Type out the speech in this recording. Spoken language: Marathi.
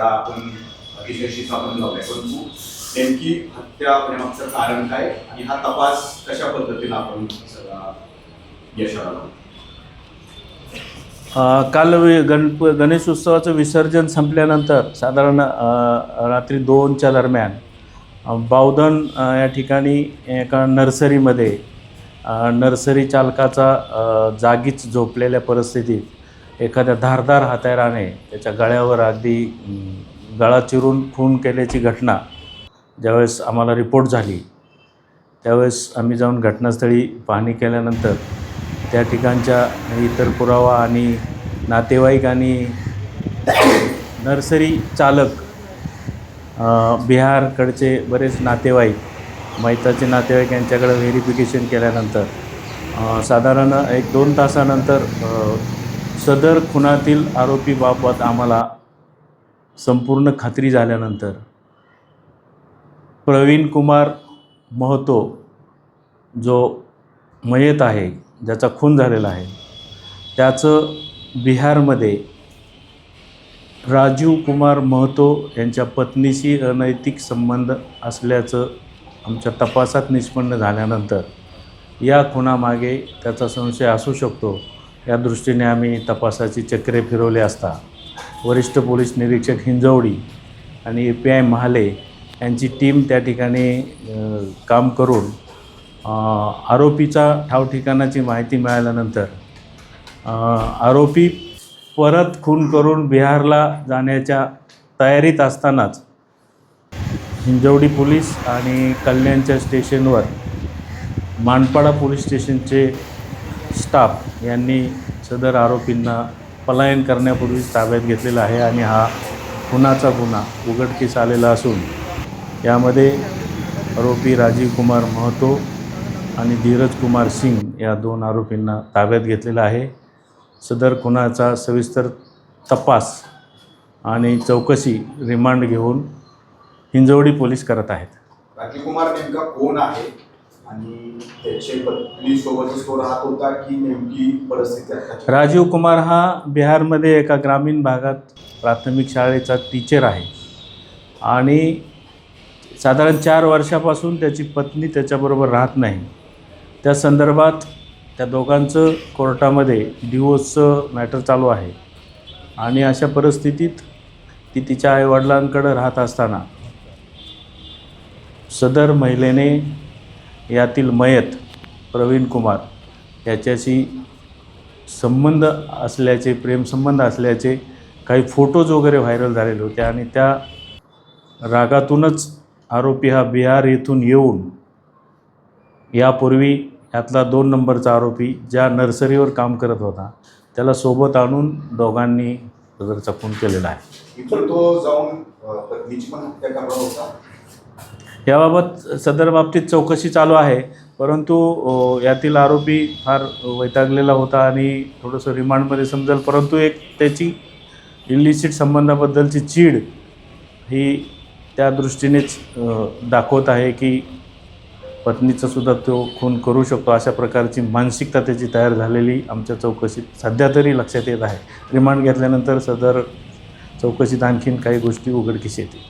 सगळा आपण अतिशयशी संबंध लावलाय परंतु नेमकी हत्या होण्यामागचं कारण काय आणि हा तपास कशा पद्धतीनं आपण सगळा यशाला लावू? काल गणप गणेश उत्सवाचं विसर्जन संपल्यानंतर साधारण रात्री दोनच्या दरम्यान बावधन या ठिकाणी एका नर्सरीमध्ये नर्सरी चालकाचा जागीच झोपलेल्या परिस्थितीत एखाद्या धारदार हाताराने त्याच्या गळ्यावर अगदी गळा चिरून खून केल्याची घटना ज्यावेळेस आम्हाला रिपोर्ट झाली त्यावेळेस आम्ही जाऊन घटनास्थळी पाहणी केल्यानंतर त्या ठिकाणच्या इतर पुरावा आणि नातेवाईक आणि नर्सरी चालक बिहारकडचे बरेच नातेवाईक मैताचे नातेवाईक यांच्याकडे व्हेरिफिकेशन केल्यानंतर साधारण एक दोन तासानंतर सदर खुनातील आरोपीबाबत आम्हाला संपूर्ण खात्री झाल्यानंतर प्रवीण कुमार महतो जो मयत आहे ज्याचा खून झालेला आहे त्याचं बिहारमध्ये राजीव कुमार महतो यांच्या पत्नीशी अनैतिक संबंध असल्याचं आमच्या तपासात निष्पन्न झाल्यानंतर या खुनामागे त्याचा संशय असू शकतो. या दृष्टीने आम्ही तपासाची चक्रे फिरवले असता वरिष्ठ पोलीस निरीक्षक हिंजवडी आणि ए पी आय महाले यांची टीम त्या ठिकाणी काम करून आरोपीचा ठावठिकाणाची माहिती मिळाल्यानंतर आरोपी परत खून करून बिहारला जाण्याच्या तयारीत असतानाच हिंजवडी पोलीस आणि कल्याणच्या स्टेशनवर मानपाडा पोलीस स्टेशनचे स्टाफ यांनी सदर आरोपींना पलायन करण्यापूर्वीच ताब्यात घेतलेला आहे आणि हा खुनाचा गुन्हा उघडकीस आलेला असून यामध्ये आरोपी राजीव कुमार महतो आणि धीरज कुमार सिंग या दोन आरोपींना ताब्यात घेतलेला आहे. सदर खुनाचा सविस्तर तपास आणि चौकशी रिमांड घेऊन हिंजवडी पोलीस करत आहेत. राजीवकुमार नेमका कोण आहे? आणि त्याचे पत्नी तो राहत होता की नेमकी परिस्थिती राजीव कुमार हा बिहारमध्ये एका ग्रामीण भागात प्राथमिक शाळेचा टीचर आहे. आणि साधारण चार वर्षापासून त्याची पत्नी त्याच्याबरोबर राहत नाही. त्या संदर्भात त्या दोघांचं कोर्टामध्ये डिवोर्सचं मॅटर चालू आहे. आणि अशा परिस्थितीत ती तिच्या आईवडिलांकडं राहत असताना सदर महिलेने यातील मयत प्रवीण कुमार याच्याशी संबंध असल्याचे प्रेमसंबंध असल्याचे काही फोटोज वगैरे व्हायरल झालेले होते आणि त्या रागातूनच आरोपी हा बिहार येथून येऊन यापूर्वी यातला दोन नंबरचा आरोपी ज्या नर्सरीवर काम करत होता त्याला सोबत आणून दोघांनी सदरचा खून केलेला आहे. इथं तो जाऊन पत्नीची पण हत्या करणार होता. याबाबत सदर बाबतीत चौकशी चालू आहे परंतु यातील आरोपी फार वैतागलेला होता आणि थोडंसं रिमांडमध्ये समजेल परंतु एक त्याची इलिसिट संबंधाबद्दलची चीड ही त्या दृष्टीनेच दाखवत आहे की पत्नीचा सुद्धा तो खून करू शकतो अशा प्रकारची मानसिकता त्याची तयार झालेली आमच्या चौकशीत सध्या तरी लक्षात येत आहे. रिमांड घेतल्यानंतर सदर चौकशीत आणखीन काही गोष्टी उघडकीस येतील.